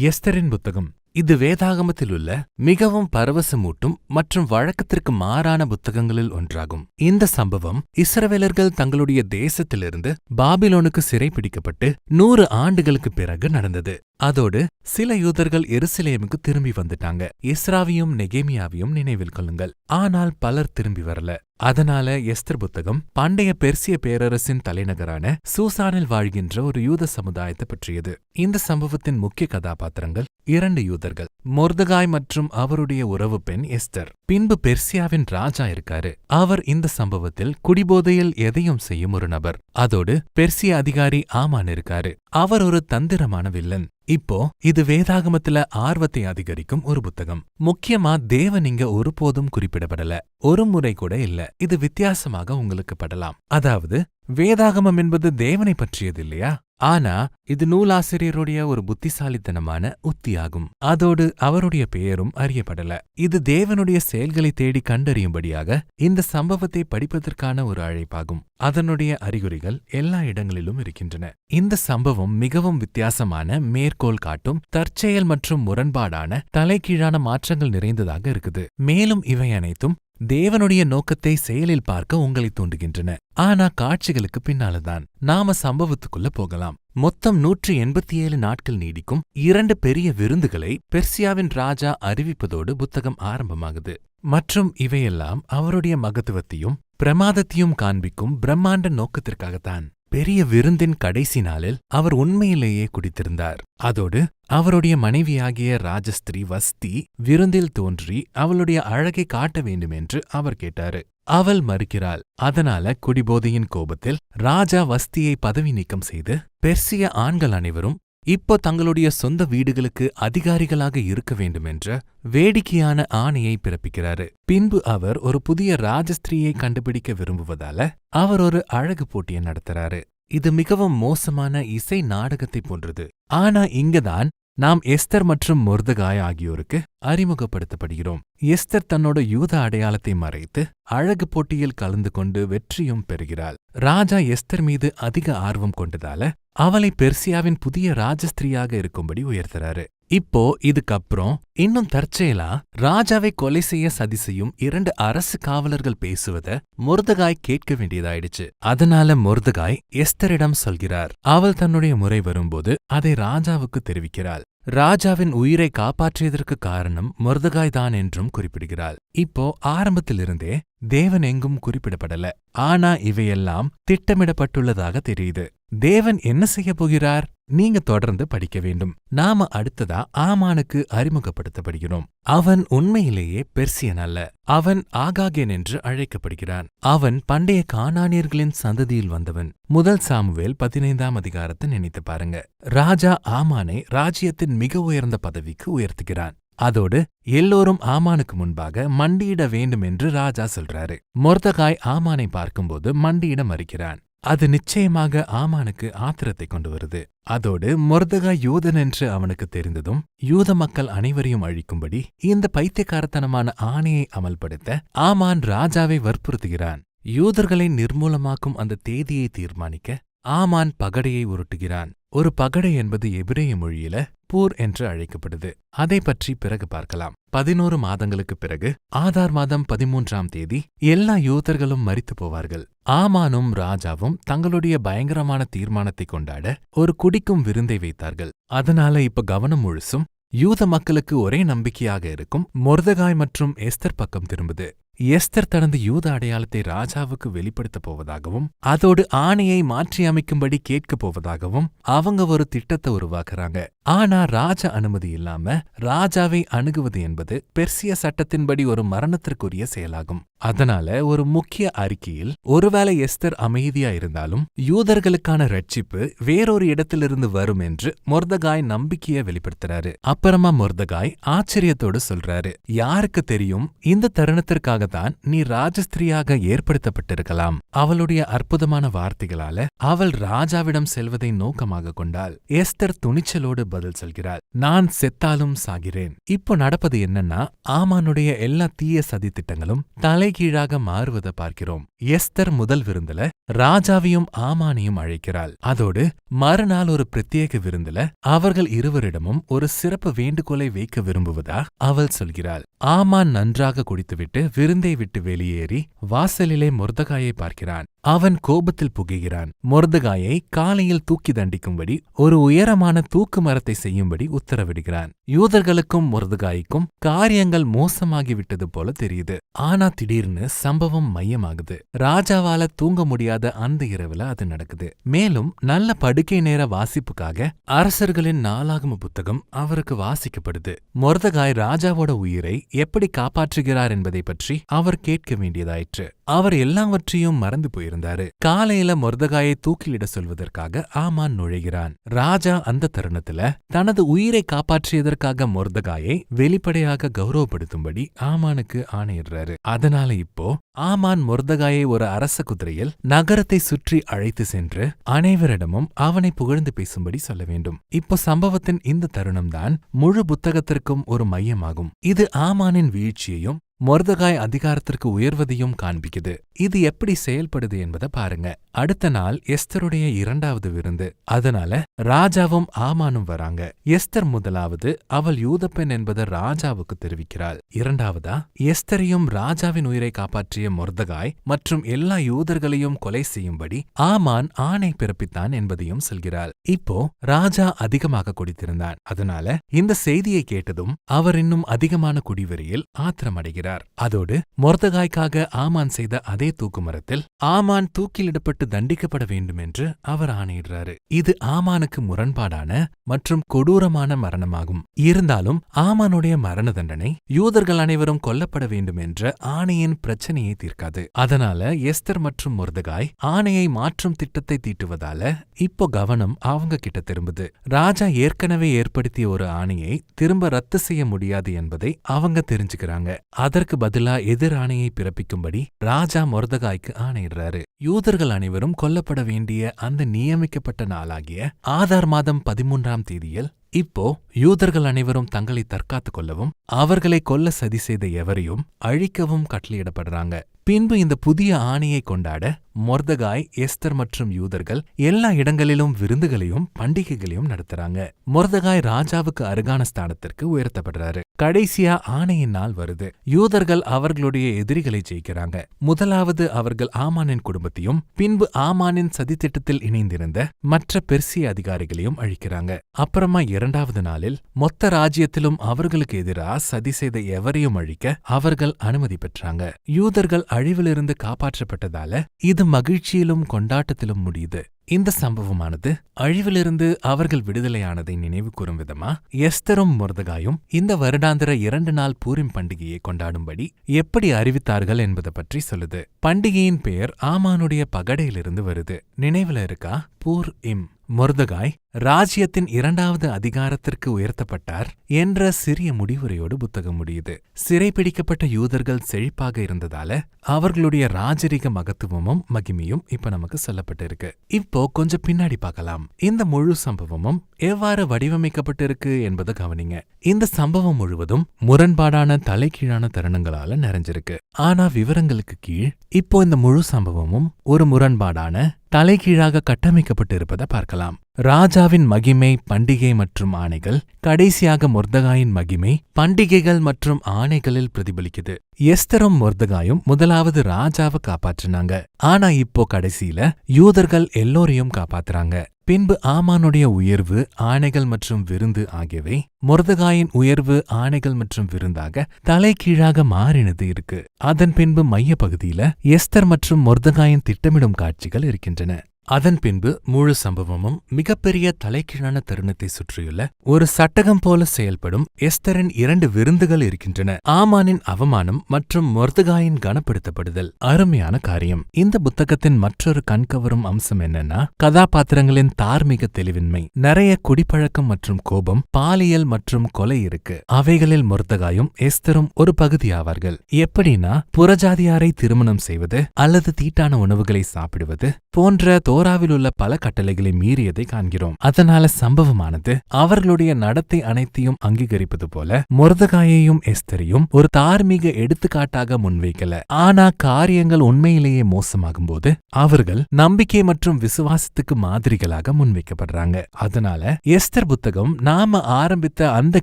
எஸ்தரின் புத்தகம். இது வேதாகமத்தில் உள்ள மிகவும் பரவசமூட்டும் மற்றும் வழக்கத்திற்கு மாறான புத்தகங்களில் ஒன்றாகும். இந்த சம்பவம் இஸ்ரவேலர்கள் தங்களுடைய தேசத்திலிருந்து பாபிலோனுக்கு சிறைபிடிக்கப்பட்டு நூறு ஆண்டுகளுக்கு பிறகு நடந்தது. அதோடு சில யூதர்கள் எருசலேமுக்கு திரும்பி வந்துட்டாங்க. இஸ்ராவியும் நெகேமியாவையும் நினைவில் கொள்ளுங்கள். ஆனால் பலர் திரும்பி வரல. அதனால எஸ்தர் புத்தகம் பண்டைய பெர்சிய பேரரசின் தலைநகரான சூசானில் வாழ்கின்ற ஒரு யூத சமுதாயத்தை பற்றியது. இந்த சம்பவத்தின் முக்கிய கதாபாத்திரங்கள் இரண்டு யூதர்கள் மொர்தகாய் மற்றும் அவருடைய உறவு பெண் எஸ்தர். பின்பு பெர்சியாவின் ராஜா இருக்காரு. அவர் இந்த சம்பவத்தில் குடிபோதையில் எதையும் செய்யும் ஒரு நபர். அதோடு பெர்சிய அதிகாரி ஆமான் இருக்காரு. அவர் ஒரு தந்திரமான வில்லன். இப்போ இது வேதாகமத்துல ஆர்வத்தை அதிகரிக்கும் ஒரு புத்தகம். முக்கியமா தேவன் இங்க ஒருபோதும் குறிப்பிடப்படல. ஒரு முறை கூட இல்ல. இது வித்தியாசமாக உங்களுக்கு படலாம். அதாவது வேதாகமம் என்பது தேவனை பற்றியது இல்லையா? ஆனா இது நூலாசிரியருடைய ஒரு புத்திசாலித்தனமான உத்தியாகும். அதோடு அவருடைய பெயரும் அறியப்படல. இது தேவனுடைய செயல்களை தேடி கண்டறியும்படியாக இந்த சம்பவத்தை படிப்பதற்கான ஒரு அழைப்பாகும். அதனுடைய அறிகுறிகள் எல்லா இடங்களிலும் இருக்கின்றன. இந்த சம்பவம் மிகவும் வித்தியாசமான மேற்கோள் காட்டும் தற்செயல் மற்றும் முரண்பாடான தலைகீழான மாற்றங்கள் நிறைந்ததாக இருக்குது. மேலும் இவை அனைத்தும் தேவனுடைய நோக்கத்தை செயலில் பார்க்க உங்களை தூண்டுகின்றன. ஆனா காட்சிகளுக்கு பின்னால்தான். நாம சம்பவத்துக்குள்ள போகலாம். மொத்தம் நூற்றி எண்பத்தி ஏழு நாட்கள் நீடிக்கும் இரண்டு பெரிய விருந்துகளை பெர்சியாவின் ராஜா அறிவிப்பதோடு புத்தகம் ஆரம்பமாகுது. மற்றும் இவையெல்லாம் அவருடைய மகத்துவத்தையும் பிரமாதத்தையும் காண்பிக்கும் பிரம்மாண்ட நோக்கத்திற்காகத்தான். பெரிய விருந்தின் கடைசி நாளில் அவர் உண்மையிலேயே குடித்திருந்தார். அதோடு அவருடைய மனைவியாகிய ராஜஸ்திரீ வஸ்தி விருந்தில் தோன்றி அவளுடைய அழகை காட்ட வேண்டுமென்று அவர் கேட்டாரு. அவள் மறுக்கிறாள் அதனால குடிபோதையின் கோபத்தில் ராஜா வஸ்தியை பதவி நீக்கம் செய்து பெர்சிய ஆண்கள் அனைவரும் இப்போ தங்களுடைய சொந்த வீடுகளுக்கு அதிகாரிகளாக இருக்க வேண்டுமென்ற வேடிக்கையான ஆணையை பிறப்பிக்கிறாரு. பின்பு அவர் ஒரு புதிய ராஜஸ்திரியை கண்டுபிடிக்க விரும்புவதால அவர் ஒரு அழகு போட்டியை நடத்துறாரு. இது மிகவும் மோசமான இசை நாடகத்தை போன்றது. ஆனா இங்கதான் நாம் எஸ்தர் மற்றும் மொர்தகாய் ஆகியோருக்கு அறிமுகப்படுத்தப்படுகிறோம். எஸ்தர் தன்னோட யூத அடையாளத்தை மறைத்து அழகு போட்டியில் கலந்து கொண்டு வெற்றியும் பெறுகிறாள். ராஜா எஸ்தர் மீது அதிக ஆர்வம் கொண்டதால அவளை பெர்சியாவின் புதிய ராஜஸ்திரியாக இருக்கும்படி உயர்த்துறாரு. இப்போ இதுக்கப்புறம் இன்னும் தற்செயலா ராஜாவை கொலை செய்ய சதி செய்யும் இரண்டு அரசு காவலர்கள் பேசுவத மொர்தகாய் கேட்க வேண்டியதாயிடுச்சு. அதனால மொர்தகாய் எஸ்தரிடம் சொல்கிறார். அவள் தன்னுடைய முறை வரும்போது அதை ராஜாவுக்கு தெரிவிக்கிறாள். ராஜாவின் உயிரை காப்பாற்றியதற்கு காரணம் மொர்தகாய் தான் என்றும் குறிப்பிடுகிறாள். இப்போ ஆரம்பத்திலிருந்தே தேவன் எங்கும் குறிப்பிடப்படல. ஆனா இவையெல்லாம் திட்டமிடப்பட்டுள்ளதாக தெரியுது. தேவன் என்ன செய்ய போகிறார்? நீங்க தொடர்ந்து படிக்க வேண்டும். நாம அடுத்ததா ஆமானுக்கு அறிமுகப்படுத்தப்படுகிறோம். அவன் உண்மையிலேயே பெர்சியன் அல்ல. அவன் ஆகாகேன் என்று அழைக்கப்படுகிறான். அவன் பண்டைய காணானியர்களின் சந்ததியில் வந்தவன். முதல் சாமுவேல் பதினைந்தாம் அதிகாரத்தை நினைத்து பாருங்க. ராஜா ஆமானை ராஜ்யத்தின் மிக உயர்ந்த பதவிக்கு உயர்த்துகிறான். அதோடு எல்லோரும் ஆமானுக்கு முன்பாக மண்டியிட வேண்டும் என்று ராஜா சொல்றாரு. மொர்தகாய் ஆமானை பார்க்கும்போது மண்டியிட மறுக்கிறான். அது நிச்சயமாக ஆமானுக்கு ஆத்திரத்தை கொண்டு வருது. அதோடு மொர்தகா யூதன் என்று அவனுக்கு தெரிந்ததும் யூத மக்கள் அனைவரையும் அழிக்கும்படி இந்த பைத்தியக்காரத்தனமான ஆணையை அமல்படுத்த ஆமான் ராஜாவை வற்புறுத்துகிறான். யூதர்களை நிர்மூலமாக்கும் அந்த தேதியை தீர்மானிக்க ஆமான் பகடையை உருட்டுகிறான். ஒரு பகடை என்பது எபிரேய மொழியில பூர் என்று அழைக்கப்படுது. அதை பற்றி பிறகு பார்க்கலாம். பதினோரு மாதங்களுக்கு பிறகு ஆதார் மாதம் பதிமூன்றாம் தேதி எல்லா யூதர்களும் மறித்து போவார்கள். ஆமானும் ராஜாவும் தங்களுடைய பயங்கரமான தீர்மானத்தை கொண்டாட ஒரு குடிக்கும் விருந்தை வைத்தார்கள். அதனால இப்ப கவனம் முழுசும் யூத மக்களுக்கு ஒரே நம்பிக்கையாக இருக்கும் மொர்தகாய் மற்றும் எஸ்தர் பக்கம் திரும்புது. எஸ்தர் தனது யூத அடையாளத்தை ராஜாவுக்கு வெளிப்படுத்தப் போவதாகவும் அதோடு ஆணையை மாற்றியமைக்கும்படி கேட்கப் போவதாகவும் அவங்க ஒரு திட்டத்தை உருவாக்குறாங்க. ஆனா ராஜ அனுமதி இல்லாம ராஜாவை அணுகுவது என்பது பெர்சிய சட்டத்தின்படி ஒரு மரணத்திற்குரிய செயலாகும். அதனால ஒரு முக்கிய அறிக்கையில் ஒருவேளை எஸ்தர் அமைதியா இருந்தாலும் யூதர்களுக்கான ரட்சிப்பு வேறொரு இடத்திலிருந்து வரும் என்று மொர்தகாய் நம்பிக்கையை வெளிப்படுத்துறாரு. அப்புறமா மொர்தகாய் ஆச்சரியத்தோடு சொல்றாரு யாருக்கு தெரியும் இந்த தருணத்திற்காக தான் நீ ராஜஸ்திரியாக ஏற்படுத்தப்பட்டிருக்கலாம். அவளுடைய அற்புதமான வார்த்தைகளால அவள் ராஜாவிடம் செல்வதை நோக்கமாக கொண்டாள். எஸ்தர் துணிச்சலோடு பதில் சொல்கிறாள் நான் செத்தாலும் சாகிறேன். இப்போ நடப்பது என்னன்னா ஆமானுடைய எல்லா தீய சதித்திட்டங்களும் தலைகீழாக மாறுவதை பார்க்கிறோம். எஸ்தர் முதல் விருந்துல ராஜாவையும் ஆமானையும் அழைக்கிறாள். அதோடு மறுநாள் ஒரு பிரத்யேக விருந்துல அவர்கள் இருவரிடமும் ஒரு சிறப்பு வேண்டுகோளை வைக்க விரும்புவதா அவள் சொல்கிறாள். ஆமான் நன்றாக குடித்துவிட்டு விருந்தை விட்டு வெளியேறி வாசலிலே மொர்தகாயை பார்க்கிறான். அவன் கோபத்தில் புகைகிறான். மொர்தகாயை காலையில் தூக்கி தண்டிக்கும்படி ஒரு உயரமான தூக்கு மரத்தை செய்யும்படி உத்தரவிடுகிறான். யூதர்களுக்கும் மொர்தகாய்க்கும் காரியங்கள் மோசமாகிவிட்டது போல தெரியுது. ஆனா திடீர்னு சம்பவம் மையமாகுது. ராஜாவால தூங்க முடியாத அந்த இரவுல அது நடக்குது. மேலும் நல்ல படுக்கை நேர வாசிப்புக்காக அரசர்களின் நாளாகம புத்தகம் அவருக்கு வாசிக்கப்படுது. மொர்தகாய் ராஜாவோட உயிரை எப்படி காப்பாற்றுகிறார் என்பதை பற்றி அவர் கேட்க வேண்டியதாயிற்று. அவர் எல்லாவற்றையும் மறந்து போயிருந்தாரு காலையில மொர்தகாயை தூக்கிலிட சொல்வதற்காக ஆமான் நுழைகிறான். ராஜா அந்த தருணத்துல தனது உயிரை காப்பாற்றியதற்காக மொர்தகாயை வெளிப்படையாக கௌரவப்படுத்தும்படி ஆமானுக்கு ஆணையிடுறாரு. அதனால இப்போ ஆமான் மொர்தகாயை ஒரு அரச குதிரையில் நகரத்தை சுற்றி அழைத்து சென்று அனைவரிடமும் அவனை புகழ்ந்து பேசும்படி சொல்ல வேண்டும். இப்போ சம்பவத்தின் இந்த தருணம்தான் முழு புத்தகத்திற்கும் ஒரு மையமாகும். இது ஆமானின் வீழ்ச்சியையும் மொர்தகாய் அதிகாரத்திற்கு உயர்வதையும் காண்பிக்குது. இது எப்படி செயல்படுது என்பதை பாருங்க. அடுத்த நாள் எஸ்தருடைய இரண்டாவது விருந்து. அதனால ராஜாவும் ஆமானும் வராங்க. எஸ்தர் முதலாவது அவள் யூதப்பெண் என்பதை ராஜாவுக்கு தெரிவிக்கிறாள். இரண்டாவதா எஸ்தரையும் ராஜாவின் உயிரை காப்பாற்றிய மொர்தகாய் மற்றும் எல்லா யூதர்களையும் கொலை செய்யும்படி ஆமான் ஆணை பிறப்பித்தான் என்பதையும் சொல்கிறாள். இப்போ ராஜா அதிகமாக குடித்திருந்தான். அதனால இந்த செய்தியை கேட்டதும் அவர் இன்னும் அதிகமான குடிவெறியில் ஆத்திரமடைகிறார். அதோடு மொர்தகாய்க்காக ஆமான் செய்த அதே தூக்குமரத்தில் ஆமான் தூக்கிலிடப்பட்டு தண்டிக்கப்பட வேண்டும் என்று அவர் ஆணையிடுறாரு. இது ஆமானுக்கு முரண்பாடான மற்றும் கொடூரமான மரணமாகும். இருந்தாலும் ஆமானுடைய மரண தண்டனை யூதர்கள் அனைவரும் கொல்லப்பட வேண்டும் என்ற ஆணையின் பிரச்சனையை தீர்க்காது. அதனால எஸ்தர் மற்றும் மொர்தகாய் ஆணையை மாற்றும் திட்டத்தை தீட்டுவதால இப்போ கவனம் அவங்க கிட்ட திரும்புது. ராஜா ஏற்கனவே ஏற்படுத்திய ஒரு ஆணையை திரும்ப ரத்து செய்ய முடியாது என்பதை அவங்க தெரிஞ்சுக்கிறாங்க. அதற்கு பதிலா எதிர் ஆணையை பிறப்பிக்கும்படி ராஜா மொர்தகாய்க்கு ஆணையிடுறாரு. யூதர்கள் அனைவரும் கொல்லப்பட வேண்டிய அந்த நியமிக்கப்பட்ட நாளாகிய ஆதார் மாதம் பதிமூன்றாம் தேதியில் இப்போ யூதர்கள் அனைவரும் தங்களை தற்காத்துக் கொள்ளவும் அவர்களை கொல்ல சதி செய்த எவரையும் அழிக்கவும் கட்டளையிடப்படுறாங்க. பின்பு இந்த புதிய ஆணையை கொண்டாட மொர்தகாய் எஸ்தர் மற்றும் யூதர்கள் எல்லா இடங்களிலும் விருந்துகளையும் பண்டிகைகளையும் நடத்துறாங்க. மொர்தகாய் ராஜாவுக்கு அருகான ஸ்தானத்திற்கு உயர்த்தப்படுறாரு. கடைசியா ஆணையின் நாள் வருது. யூதர்கள் அவர்களுடைய எதிரிகளை ஜெயிக்கிறாங்க. முதலாவது அவர்கள் ஆமானின் குடும்பத்தையும் பின்பு ஆமானின் சதித்திட்டத்தில் இணைந்திருந்த மற்ற பெர்சிய அதிகாரிகளையும் அழிக்கிறாங்க. அப்புறமா இரண்டாவது நாளில் மொத்த ராஜ்யத்திலும் அவர்களுக்கு எதிராக சதி செய்த எவரையும் அழிக்க அவர்கள் அனுமதி பெற்றாங்க. யூதர்கள் அழிவிலிருந்து காப்பாற்றப்பட்டதால இது மகிழ்ச்சியிலும் கொண்டாட்டத்திலும் முடியுது. இந்த சம்பவமானது அழிவிலிருந்து அவர்கள் விடுதலையானதை நினைவு கூறும் விதமா? எஸ்தரும் முருதகாயும் இந்த வருடாந்திர இரண்டு நாள் பூரிம் பண்டிகையை கொண்டாடும்படி எப்படி அறிவித்தார்கள் என்பதை பற்றி சொல்லுது. பண்டிகையின் பெயர் ஆமானுடைய பகடையிலிருந்து வருது. நினைவுல இருக்கா? பூர் இம். மொர்தகாய் ராஜ்யத்தின் இரண்டாவது அதிகாரத்திற்கு உயர்த்தப்பட்டார் என்ற சிறிய முடிவுரையோடு புத்தகம் முடியுது. சிறைப்பிடிக்கப்பட்ட யூதர்கள் செழிப்பாக இருந்ததால அவர்களுடைய ராஜரிக மகத்துவமும் மகிமையும் இப்ப நமக்கு சொல்லப்பட்டிருக்கு. இப்போ கொஞ்சம் பின்னாடி பார்க்கலாம். இந்த முழு சம்பவமும் எவ்வாறு வடிவமைக்கப்பட்டிருக்கு என்பதை கவனிங்க. இந்த சம்பவம் முழுவதும் முரண்பாடான தலைகீழான தருணங்களால நிறைஞ்சிருக்கு. ஆனா விவரங்களுக்கு கீழ் இப்போ இந்த முழு சம்பவமும் ஒரு முரண்பாடான தலைகீழாக கட்டமைக்கப்பட்டிருப்பதை பார்க்கலாம். ராஜாவின் மகிமை பண்டிகை மற்றும் ஆணைகள் கடைசியாக மொர்தகாயின் மகிமை பண்டிகைகள் மற்றும் ஆணைகளில் பிரதிபலிக்குது. எஸ்தரும் மொர்தகாயும் முதலாவது ராஜாவை காப்பாற்றினாங்க. ஆனா இப்போ கடைசியில யூதர்கள் எல்லோரையும் காப்பாத்துறாங்க. பின்பு ஆமானுடைய உயர்வு ஆணைகள் மற்றும் விருந்து ஆகியவை மொர்தகாயின் உயர்வு ஆணைகள் மற்றும் விருந்தாக தலைகீழாக மாறினது இருக்கு. அதன் பின்பு மைய பகுதியில எஸ்தர் மற்றும் மொர்தகாயின் திட்டமிடும் காட்சிகள் இருக்கின்றன. அதன் பின்பு முழு சம்பவமும் மிகப்பெரிய தலைகீழான தருணத்தை சுற்றியுள்ள ஒரு சட்டகம் போல செயல்படும் எஸ்தரின் இரண்டு விருந்துகள் இருக்கின்றன. ஆமானின் அவமானம் மற்றும் மொர்தகாயின் கனப்படுத்தப்படுதல் அருமையான காரியம். இந்த புத்தகத்தின் மற்றொரு கண்கவரும் அம்சம் என்னன்னா கதாபாத்திரங்களின் தார்மீக தெளிவின்மை. நிறைய குடிப்பழக்கம் மற்றும் கோபம் பாலியல் மற்றும் கொலை இருக்கு. அவைகளில் மொர்தகாயும் எஸ்தரும் ஒரு பகுதியாவார்கள் எப்படின்னா புறஜாதியாரை திருமணம் செய்வது அல்லது தீட்டான உணவுகளை சாப்பிடுவது போன்ற தோராவில் உள்ள பல கட்டளைகளை மீறியதை காண்கிறோம். அதனால சம்பவமானது அவர்களுடைய நடத்தை அனைத்தையும் அங்கீகரிப்பது போல முரதகாயையும் எஸ்தரையும் ஒரு தார்மீக எடுத்துக்காட்டாக முன்வைக்கல. ஆனா காரியங்கள் உண்மையிலேயே மோசமாகும் போது அவர்கள் நம்பிக்கை மற்றும் விசுவாசத்துக்கு மாதிரிகளாக முன்வைக்கப்படுறாங்க. அதனால எஸ்தர் புத்தகம் நாம ஆரம்பித்த அந்த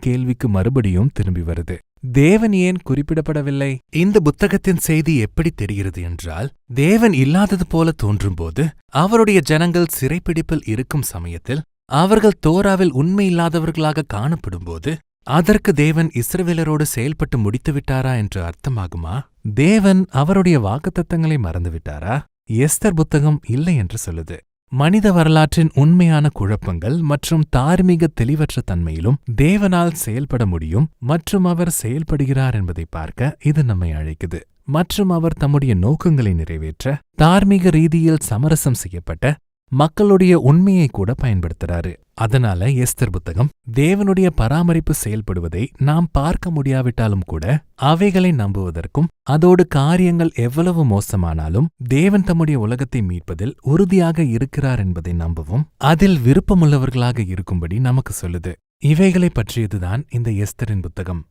கேள்விக்கு மறுபடியும் திரும்பி வருது. தேவன் ஏன் குறிப்பிடப்படவில்லை? இந்த புத்தகத்தின் செய்தி எப்படி தெரிகிறது என்றால் தேவன் இல்லாதது போல தோன்றும்போது அவருடைய ஜனங்கள் சிறைப்பிடிப்பில் இருக்கும் சமயத்தில் அவர்கள் தோராவில் உண்மையில்லாதவர்களாக காணப்படும்போது அதற்கு தேவன் இஸ்ரவேலரோடு செயல்பட்டு முடித்துவிட்டாரா என்று அர்த்தமாகுமா? தேவன் அவருடைய வாக்குத்தத்தங்களை மறந்துவிட்டாரா? எஸ்தர் புத்தகம் இல்லை என்று சொல்லுது. மனித வரலாற்றின் உண்மையான குழப்பங்கள் மற்றும் தார்மீக தெளிவற்ற தன்மையிலும் தேவனால் செயல்பட முடியும் மற்றும் அவர் செயல்படுகிறார் என்பதை பார்க்க இது நம்மை அழைக்குது. மற்றும் அவர் தம்முடைய நோக்கங்களை நிறைவேற்ற தார்மீக ரீதியில் சமரசம் செய்யப்பட்ட மக்களுடைய உண்மையை கூட பயன்படுத்துறாரு. அதனால எஸ்தர் புத்தகம் தேவனுடைய பராமரிப்பு செயல்படுவதை நாம் பார்க்க முடியாவிட்டாலும் கூட அவைகளை நம்புவதற்கும் அதோடு காரியங்கள் எவ்வளவு மோசமானாலும் தேவன் தம்முடைய உலகத்தை மீட்பதில் உறுதியாக இருக்கிறார் என்பதை நம்பவும். அதில் விருப்பமுள்ளவர்களாக இருக்கும்படி நமக்கு சொல்லுது. இவைகளை பற்றியதுதான் இந்த எஸ்தரின் புத்தகம்.